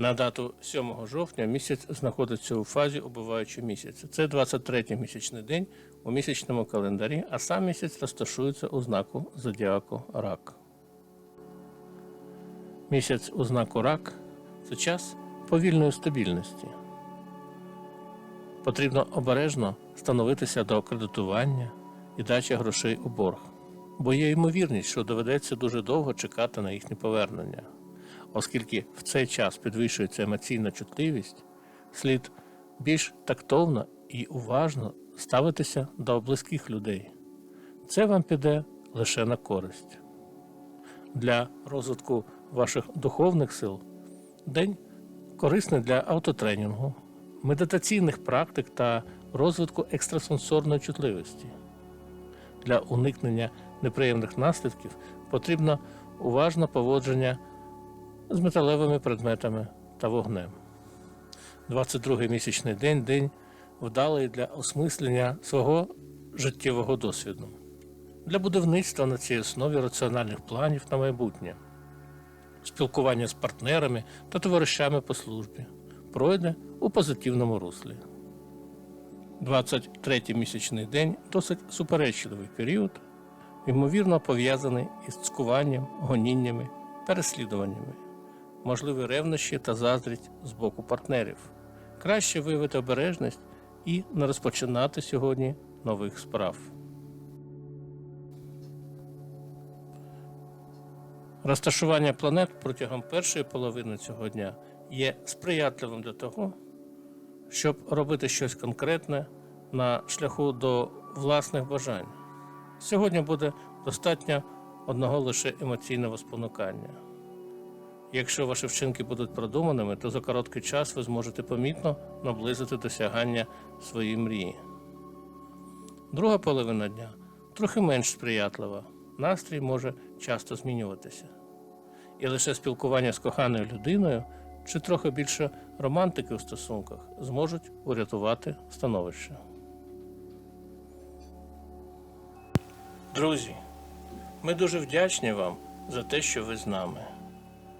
На дату 7 жовтня місяць знаходиться у фазі убиваючого місяця. Це 23-й місячний день у місячному календарі, а сам місяць розташується у знаку зодіаку Рак. Місяць у знаку Рак це час повільної стабільності. Потрібно обережно становитися до кредитування і дачі грошей у борг, бо є ймовірність, що доведеться дуже довго чекати на їхнє повернення. Оскільки в цей час підвищується емоційна чутливість, слід більш тактовно і уважно ставитися до близьких людей. Це вам піде лише на користь. Для розвитку ваших духовних сил день корисний для автотренінгу, медитаційних практик та розвитку екстрасенсорної чутливості. Для уникнення неприємних наслідків потрібно уважне поводження з металевими предметами та вогнем. 22-й місячний день день вдалий для осмислення свого життєвого досвіду, для будівництва на цій основі раціональних планів на майбутнє, спілкування з партнерами та товаришами по службі пройде у позитивному руслі. 23-й місячний день досить суперечливий період, ймовірно пов'язаний із цькуванням, гоніннями, переслідуваннями можливі ревнощі та заздрість з боку партнерів. Краще виявити обережність і не розпочинати сьогодні нових справ. Розташування планет протягом першої половини цього дня є сприятливим для того, щоб робити щось конкретне на шляху до власних бажань. Сьогодні буде достатньо одного лише емоційного спонукання. Якщо ваші вчинки будуть продуманими, то за короткий час ви зможете помітно наблизити досягання своєї мрії. Друга половина дня трохи менш сприятлива. Настрій може часто змінюватися. І лише спілкування з коханою людиною чи трохи більше романтики в стосунках зможуть урятувати становище. Друзі, ми дуже вдячні вам за те, що ви з нами.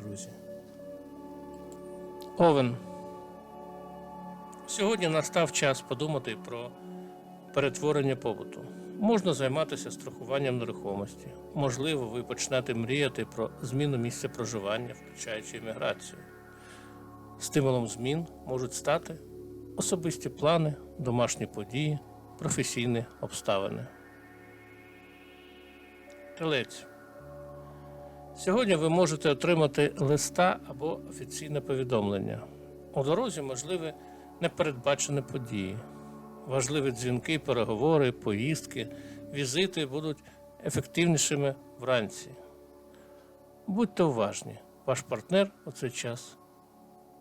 друзі. Овен. Сьогодні настав час подумати про перетворення побуту. Можна займатися страхуванням нерухомості. Можливо, ви почнете мріяти про зміну місця проживання, включаючи імміграцію. Стимулом змін можуть стати особисті плани, домашні події, професійні обставини. Телець. Сьогодні ви можете отримати листа або офіційне повідомлення. У дорозі можливі непередбачені події. Важливі дзвінки, переговори, поїздки, візити будуть ефективнішими вранці. Будьте уважні, ваш партнер у цей час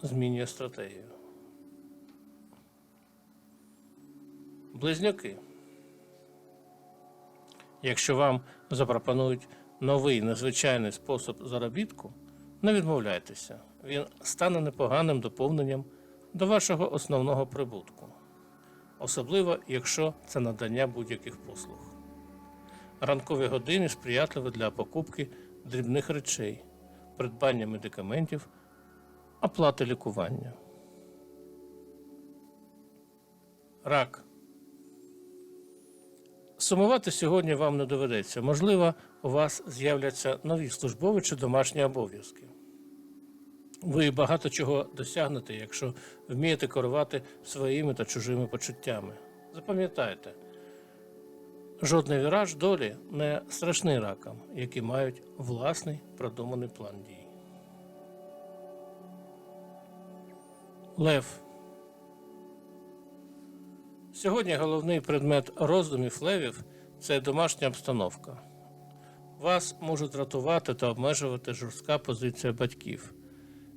змінює стратегію. Близнюки. Якщо вам запропонують новий незвичайний спосіб заробітку, не відмовляйтеся. Він стане непоганим доповненням до вашого основного прибутку, особливо якщо це надання будь-яких послуг. Ранкові години сприятливі для покупки дрібних речей, придбання медикаментів, оплати лікування. Рак. Сумувати сьогодні вам не доведеться. Можливо, у вас з'являться нові службові чи домашні обов'язки. Ви багато чого досягнете, якщо вмієте керувати своїми та чужими почуттями. Запам'ятайте, жодний віраж долі не страшний ракам, які мають власний продуманий план дій. Лев. Сьогодні головний предмет роздумів левів це домашня обстановка. Вас можуть рятувати та обмежувати жорстка позиція батьків.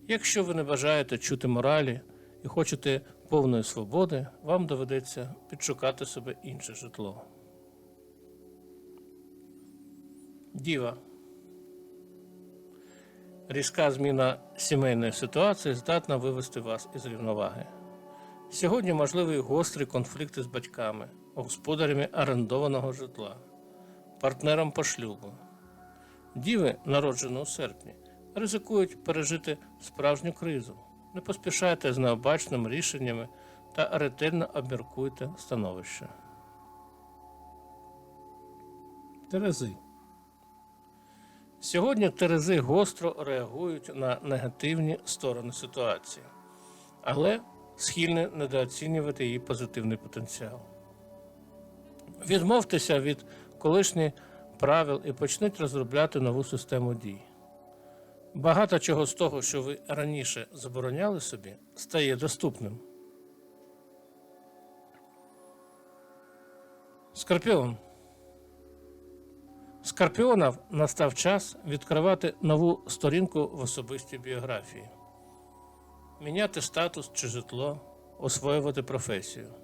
Якщо ви не бажаєте чути моралі і хочете повної свободи, вам доведеться підшукати себе інше житло. Діва. Різка зміна сімейної ситуації здатна вивести вас із рівноваги. Сьогодні можливі гострі конфлікти з батьками, господарями орендованого житла, партнером по шлюбу. Діви, народжені у серпні, ризикують пережити справжню кризу. Не поспішайте з необачними рішеннями та ретельно обміркуйте становище. Терези. Сьогодні Терези гостро реагують на негативні сторони ситуації, але схильні недооцінювати її позитивний потенціал. Відмовтеся від колишніх правил і почніть розробляти нову систему дій. Багато чого з того, що ви раніше забороняли собі, стає доступним. Скорпіон. Скорпіонам настав час відкривати нову сторінку в особистій біографії, міняти статус чи житло, освоювати професію.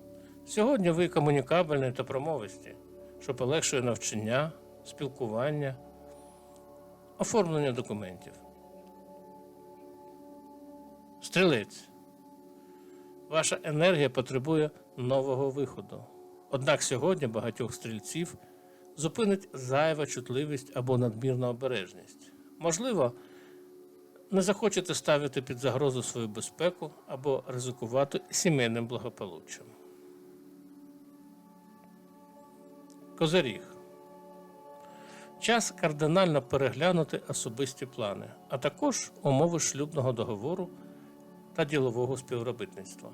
Сьогодні ви комунікабельні та промовисті, що полегшує навчання, спілкування, оформлення документів. Стрілець. Ваша енергія потребує нового виходу. Однак сьогодні багатьох стрільців зупинить зайва чутливість або надмірна обережність. Можливо, не захочете ставити під загрозу свою безпеку або ризикувати сімейним благополуччям. Козиріг. Час кардинально переглянути особисті плани, а також умови шлюбного договору та ділового співробітництва.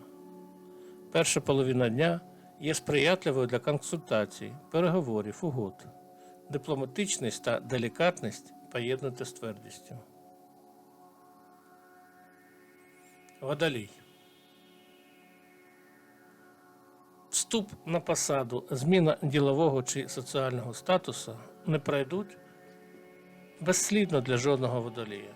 Перша половина дня є сприятливою для консультацій, переговорів, угод. Дипломатичність та делікатність поєднуйте з твердістю. Водолій. Вступ на посаду, зміна ділового чи соціального статусу не пройдуть безслідно для жодного водолія.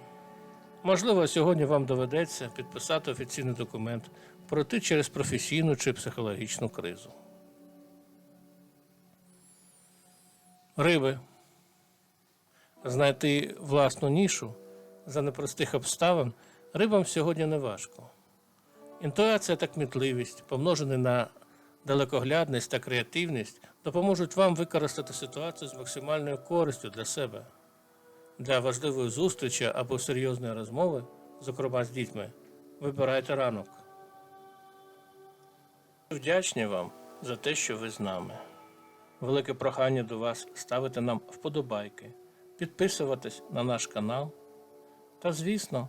Можливо, сьогодні вам доведеться підписати офіційний документ, пройти через професійну чи психологічну кризу. Риби. Знайти власну нішу за непростих обставин рибам сьогодні не важко. Інтуація та кмітливість, помножені на далекоглядність та креативність, допоможуть вам використати ситуацію з максимальною користю для себе. Для важливої зустрічі або серйозної розмови, зокрема з дітьми, вибирайте ранок. Вдячні вам за те, що ви з нами. Велике прохання до вас ставити нам вподобайки, підписуватись на наш канал та, звісно,